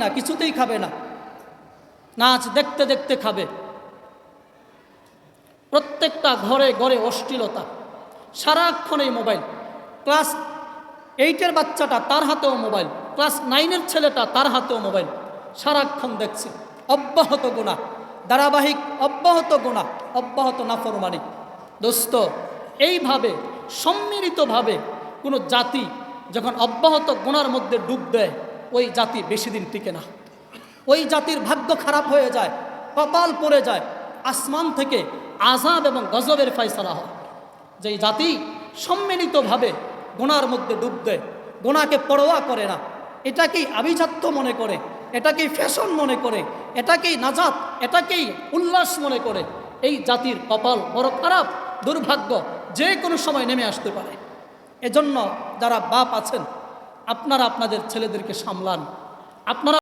না, কিছুতেই খাবে না। নাচ দেখতে দেখতে খাবে। প্রত্যেকটা ঘরে ঘরে অশ্লীলতা। সারাক্ষণ এই মোবাইল। ক্লাস এইটের বাচ্চাটা তার হাতেও মোবাইল। ক্লাস নাইনের ছেলেটা তার হাতেও মোবাইল। সারাক্ষণ দেখছে। অব্যাহত গোনা ধারাবাহিক অব্যাহত গোনা অব্যাহত নাফরমানি। দোস্ত, এইভাবে, সম্মিলিতভাবে কোনো জাতি যখন অব্যাহত গোনার মধ্যে ডুব দেয় ওই জাতি বেশি দিন টিকে না। ওই জাতির ভাগ্য খারাপ হয়ে যায়, কপাল পড়ে যায়, আসমান থেকে আজাব এবং গজবের ফয়সলা হয়। যেই জাতি সম্মিলিতভাবে গোনার মধ্যে ডুব দেয়, গোনাকে পরোয়া করে না, এটাকেই আভিজাত্য মনে করে, এটাকেই ফ্যাশন মনে করে, এটাকেই নাজাত, এটাকেই উল্লাস মনে করে, এই জাতির কপাল বড় খারাপ, দুর্ভাগ্য, যে কোনো সময় নেমে আসতে পারে। এজন্য যারা বাপ আছেন আপনারা আপনাদের ছেলেদেরকে সামলান। আপনারা